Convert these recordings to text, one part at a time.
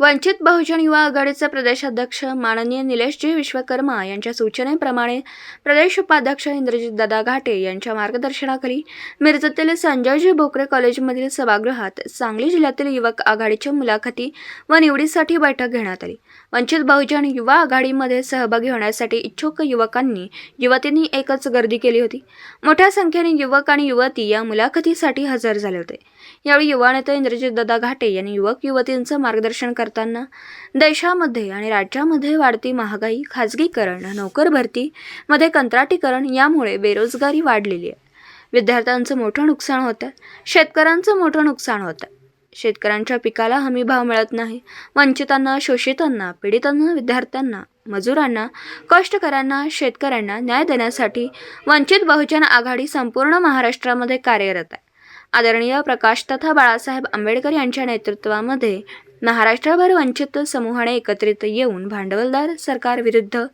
वंचित बहुजन युवा आघाडीचे प्रदेशाध्यक्ष माननीय निलेशजी विश्वकर्मा यांच्या सूचनेप्रमाणे प्रदेश उपाध्यक्ष इंद्रजितदादा घाटे यांच्या मार्गदर्शनाखाली मिरजेतील संजयजी भोकरे कॉलेजमधील सभागृहात सांगली जिल्ह्यातील युवक आघाडीच्या मुलाखती व निवडीसाठी बैठक घेण्यात आली. वंचित बहुजन युवा आघाडीमध्ये सहभागी होण्यासाठी इच्छुक युवकांनी युवतींनी एकच गर्दी केली होती. मोठ्या संख्येने युवक आणि युवती या मुलाखतीसाठी हजर झाले होते. यावेळी युवा नेते इंद्रजितदादा घाटे यांनी युवक युवतींचं मार्गदर्शन करताना देशामध्ये आणि राज्यामध्ये वाढती महागाई खाजगीकरण नोकर भरती मध्ये कंत्राटीकरण यामुळे बेरोजगारी वाढलेली आहे. विद्यार्थ्यांचं मोठं नुकसान होतं शेतकऱ्यांचं मोठं नुकसान होतं. शेतकऱ्यांच्या पिकाला हमी भाव मिळत नाही वंचितांना शोषितांना पीडितांना विद्यार्थ्यांना मजुरांना कष्टकऱ्यांना शेतकऱ्यांना न्याय देण्यासाठी वंचित बहुजन आघाडी संपूर्ण महाराष्ट्रामध्ये कार्यरत आहे. आदरणीय प्रकाश तथा बाळासाहेब आंबेडकर यांच्या नेतृत्वामध्ये महाराष्ट्रभर वंचित समूहाने एकत्रित येऊन भांडवलदार सरकारविरुद्ध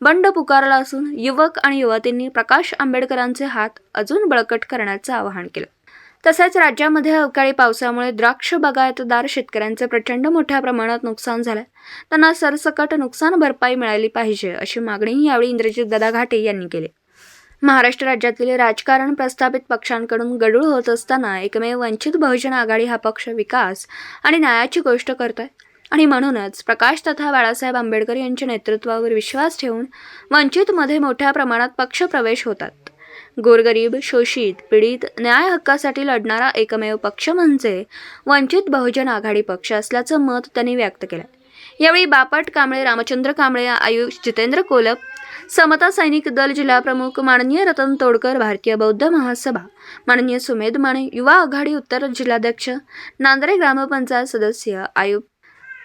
बंड पुकारला असून युवक आणि युवतींनी प्रकाश आंबेडकरांचे हात अजून बळकट करण्याचं आवाहन केलं. तसेच राज्यामध्ये अवकाळी पावसामुळे द्राक्ष बागायतदार शेतकऱ्यांचे प्रचंड मोठ्या प्रमाणात नुकसान झालं. त्यांना सरसकट नुकसान भरपाई मिळाली पाहिजे अशी मागणीही यावेळी इंद्रजितदादा घाटे यांनी केली. महाराष्ट्र राज्यातील राजकारण प्रस्थापित पक्षांकडून गडूळ होत असताना एकमेव वंचित बहुजन आघाडी हा पक्ष विकास आणि न्यायाची गोष्ट करतोय. आणि म्हणूनच प्रकाश तथा बाळासाहेब आंबेडकर यांच्या नेतृत्वावर विश्वास ठेवून वंचितमध्ये मोठ्या प्रमाणात पक्षप्रवेश होतात. गोरगरीब शोषित पीडित न्याय हक्कासाठी लढणारा एकमेव पक्ष म्हणजे वंचित बहुजन आघाडी पक्ष असल्याचं मत त्यांनी व्यक्त केलं यावेळी बापट कांबळे रामचंद्र कांबळे आयुष जितेंद्र कोलप समता सैनिक दल जिल्हाप्रमुख माननीय रतन तोडकर भारतीय बौद्ध महासभा. माननीय सुमेध माने युवा आघाडी उत्तर जिल्हाध्यक्ष. नांदरे ग्रामपंचायत सदस्य आयुक्त.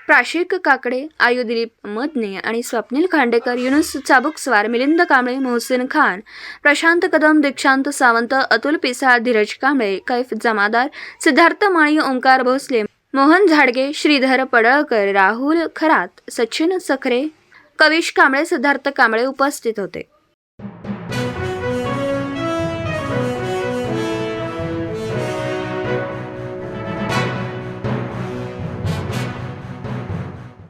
प्राशिक काकडे आयु दिलीप मदने आणि स्वप्नील खांडेकर युनुस चाबुकस्वार मिलिंद कांबळे मोहसिन खान प्रशांत कदम दीक्षांत सावंत अतुल पिसाळ धीरज कांबळे कैफ जमादार सिद्धार्थ माळी ओंकार भोसले मोहन झाडगे श्रीधर पडळकर राहुल खरात सचिन सखरे कविश कांबळे सिद्धार्थ कांबळे उपस्थित होते.